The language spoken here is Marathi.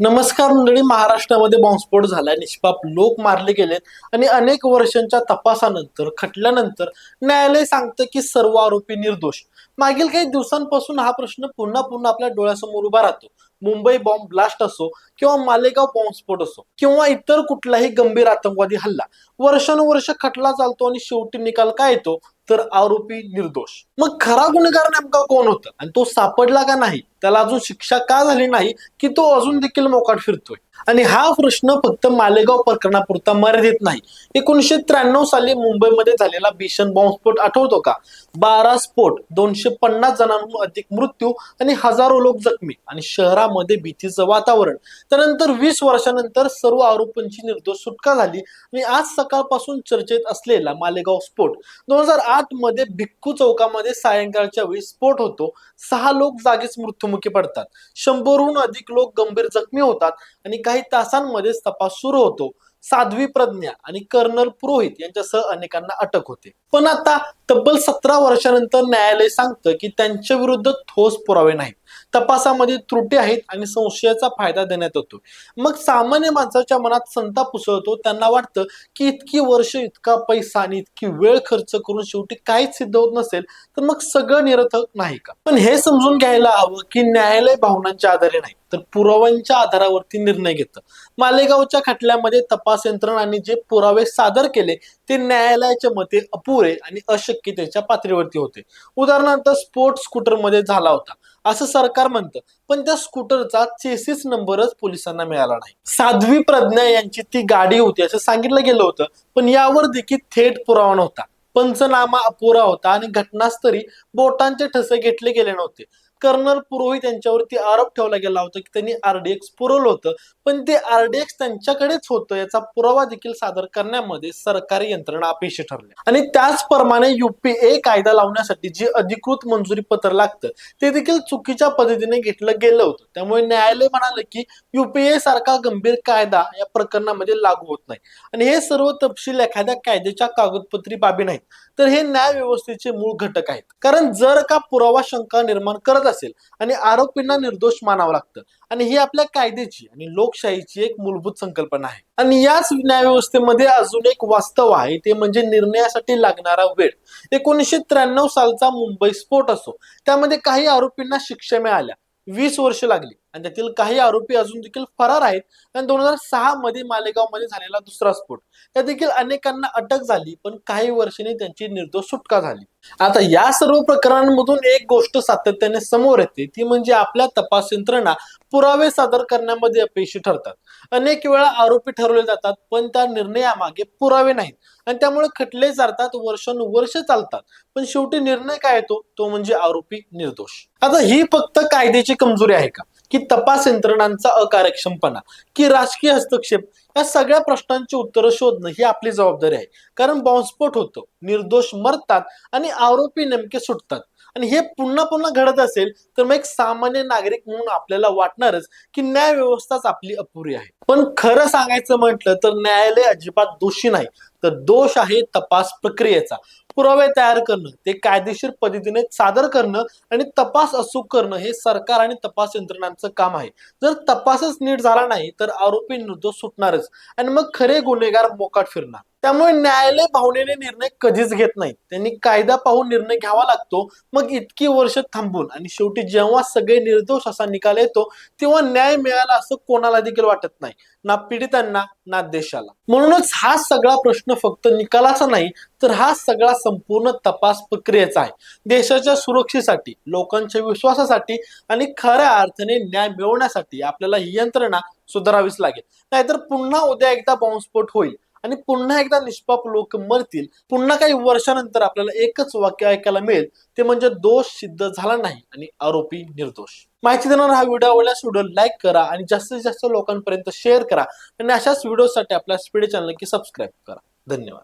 नमस्कार मंडळी महाराष्ट्रामध्ये बॉम्बस्फोट झालाय. निष्पाप लोक मारले गेलेत आणि अनेक वर्षांच्या तपासानंतर खटल्यानंतर न्यायालय सांगतं की सर्व आरोपी निर्दोष. मागील काही दिवसांपासून हा प्रश्न पुन्हा पुन्हा आपल्या डोळ्यासमोर उभा राहतो. मुंबई बॉम्ब ब्लास्ट असो किंवा मालेगाव बॉम्बस्फोट असो किंवा इतर कुठलाही गंभीर आतंकवादी हल्ला वर्षानुवर्ष खटला चालतो आणि शेवटी निकाल काय येतो? तर आरोपी निर्दोष. मग खरा गुन्हेगार नेमका कोण होता? आणि तो सापडला का नाही? त्याला अजून शिक्षा का झाली नाही? की तो अजून देखील मोकाट फिरतोय? आणि हा प्रश्न फक्त मालेगाव प्रकरणापुरता मर्यादित नाही. एकोणीशे त्र्याण्णव साली मुंबईमध्ये झालेला भीषण बॉम्बस्फोट आठवतो का? बारा स्फोट दोनशे पन्नास जणांहून अधिक मृत्यू आणि हजारो लोक जखमी आणि शहरामध्ये भीतीचं वातावरण. त्यानंतर वीस वर्षानंतर सर्व आरोपींची निर्दोष सुटका झाली आणि आज सकाळपासून चर्चेत असलेला मालेगाव स्फोट. दोन हजार आठमध्ये भिक्खू चौकामध्ये सायंकाळच्या वेळी स्फोट होतो. सहा लोक जागीच मृत्युमुखी पडतात. शंभरहून अधिक लोक गंभीर जखमी होतात आणि काही तासांमध्येच तपास सुरू होतो. साध्वी प्रज्ञा आणि कर्नल पुरोहित यांच्यासह अनेकांना अटक होते. पण आता तब्बल सतरा वर्षानंतर न्यायालय सांगतं की त्यांच्या विरुद्ध ठोस पुरावे नाहीत. तपासामध्ये त्रुटी आहेत आणि संशयाचा फायदा देण्यात येतो. मग सामान्य माणसाच्या मनात संताप उसळतो. त्यांना वाटतं की इतकी वर्ष इतका पैसा आणि इतकी वेळ खर्च करून शेवटी काहीच सिद्ध होत नसेल तर मग सगळं निरर्थक नाही का? पण हे समजून घ्यायला हवं की न्यायालय भावनांच्या आधारे नाही. तर पुराव्यांच्या आधारावरती निर्णय घेतं. मालेगावच्या खटल्यामध्ये तपास यंत्रणांनी जे पुरावे सादर केले ते न्यायालयाच्या मते अपुरे आणि अशक्यतेच्या पातळीवरती होते. उदाहरणार्थ स्पोर्ट स्कूटरमध्ये झाला होता. असं सरकार म्हणतं पण त्या स्कूटरचा चेसिस नंबरच पोलिसांना मिळाला नाही. साध्वी प्रज्ञा यांची ती गाडी होती असं सांगितलं गेलं होतं पण यावर देखील थेट पुरावा नव्हता. पंचनामा अपुरा होता आणि घटनास्थळी बोटांचे ठसे घेतले गेले नव्हते. कर्नल पुरोहित यांच्यावरती आरोप ठेवला गेला होता की त्यांनी आरडीएक्स पुरवलं होतं. पण ते आरडीएक्स त्यांच्याकडेच होतं याचा पुरावा देखील सादर करण्यामध्ये सरकारी यंत्रणा अपेक्षित ठरल्या. आणि त्याचप्रमाणे युपीए कायदा लावण्यासाठी जे अधिकृत मंजुरी पत्र लागतं ते देखील चुकीच्या पद्धतीने घेतलं गेलं होतं. त्यामुळे न्यायालय म्हणाले की युपीए सारखा गंभीर कायदा या प्रकरणामध्ये लागू होत नाही. आणि हे सर्व तपशील एखाद्या कायद्याच्या कागदपत्री बाबी नाहीत. तर हे न्याय व्यवस्थेचे मूळ घटक आहेत. कारण जर का पुरावा शंका निर्माण करत असेल आणि आरोपींना निर्दोष मानावं लागतं. आणि ही आपल्या कायद्याची आणि लोकशाहीची एक मूलभूत संकल्पना आहे. आणि याच न्यायव्यवस्थेमध्ये अजून एक वास्तव आहे ते म्हणजे निर्णयासाठी लागणारा वेळ. एकोणीसशे त्र्याण्णव सालचा मुंबई स्फोट असो त्यामध्ये काही आरोपींना शिक्षा मिळाल्या. वीस वर्ष लागली. आणि त्यातील काही आरोपी अजून देखील फरार आहेत. आणि दोन हजार सहा मध्ये मालेगावमध्ये झालेला दुसरा स्फोट. त्या देखील अनेकांना अटक झाली पण काही वर्षांनी त्यांची निर्दोष सुटका झाली. आता या सर्व प्रकरणांमधून एक गोष्ट सातत्याने समोर येते. ती म्हणजे आपल्या तपास यंत्रणा पुरावे सादर करण्यामध्ये अपयशी ठरतात. अनेक वेळा आरोपी ठरवले जातात पण त्या निर्णयामागे पुरावे नाहीत. आणि त्यामुळे खटले चालतात वर्षानुवर्ष चालतात. पण शेवटी निर्णय काय येतो? तो म्हणजे आरोपी निर्दोष. आता ही फक्त कायद्याची कमजोरी आहे का? की तपास यंत्रणांचा अकार्यक्षमपणा की राजकीय हस्तक्षेप या सगळ्या प्रश्नांची उत्तरं शोधणं ही आपली जबाबदारी आहे. कारण बॉम्बस्फोट होतो निर्दोष मरतात आणि आरोपी नेमके सुटतात. आणि हे पुन्हा पुन्हा घडत असेल तर मग एक सामान्य नागरिक म्हणून आपल्याला वाटणारच की न्याय व्यवस्थाच आपली अपुरी आहे. पण खरं सांगायचं म्हटलं तर न्यायालय अजिबात दोषी नाही. तर दोष आहे तपास प्रक्रियेचा. पुरावे तयार करणं ते कायदेशीर पद्धतीने सादर करणं आणि तपास अचूक करणं हे सरकार आणि तपास यंत्रणांचं काम आहे. जर तपासच नीट झाला नाही तर आरोपी निर्दोष सुटणारच आणि मग खरे गुन्हेगार मोकाट फिरणार. त्यामुळे न्यायालय भावनेने निर्णय कधीच घेत नाही. त्यांनी कायदा पाहून निर्णय घ्यावा लागतो मग इतकी वर्ष थांबून आणि शेवटी जेव्हा सगळे निर्दोष असा निकाल येतो तेव्हा न्याय मिळाला असं कोणाला देखील वाटत नाही. ना पीडितांना ना देशाला. म्हणूनच हा सगळा प्रश्न फक्त निकालाचा नाही तर हा सगळा संपूर्ण तपास प्रक्रियेचा आहे. देशाच्या सुरक्षेसाठी लोकांच्या विश्वासासाठी आणि खऱ्या अर्थाने न्याय मिळवण्यासाठी आपल्याला ही यंत्रणा सुधारावीच लागेल. नाहीतर पुन्हा उद्या एकदा बॉम्बस्फोट होईल. आणि पुन्हा एकदा निष्पाप लोक मरतील. पुन्हा काही वर्षानंतर आपल्याला एकच वाक्य ऐकायला मिळेल. ते म्हणजे दोष सिद्ध झाला नाही आणि आरोपी निर्दोष. माहिती देणार हा व्हिडिओ आवडल्यास व्हिडिओ लाईक करा आणि जास्तीत जास्त लोकांपर्यंत शेअर करा. आणि अशाच व्हिडिओसाठी आपल्या स्पीड चॅनल की सबस्क्राईब करा. धन्यवाद.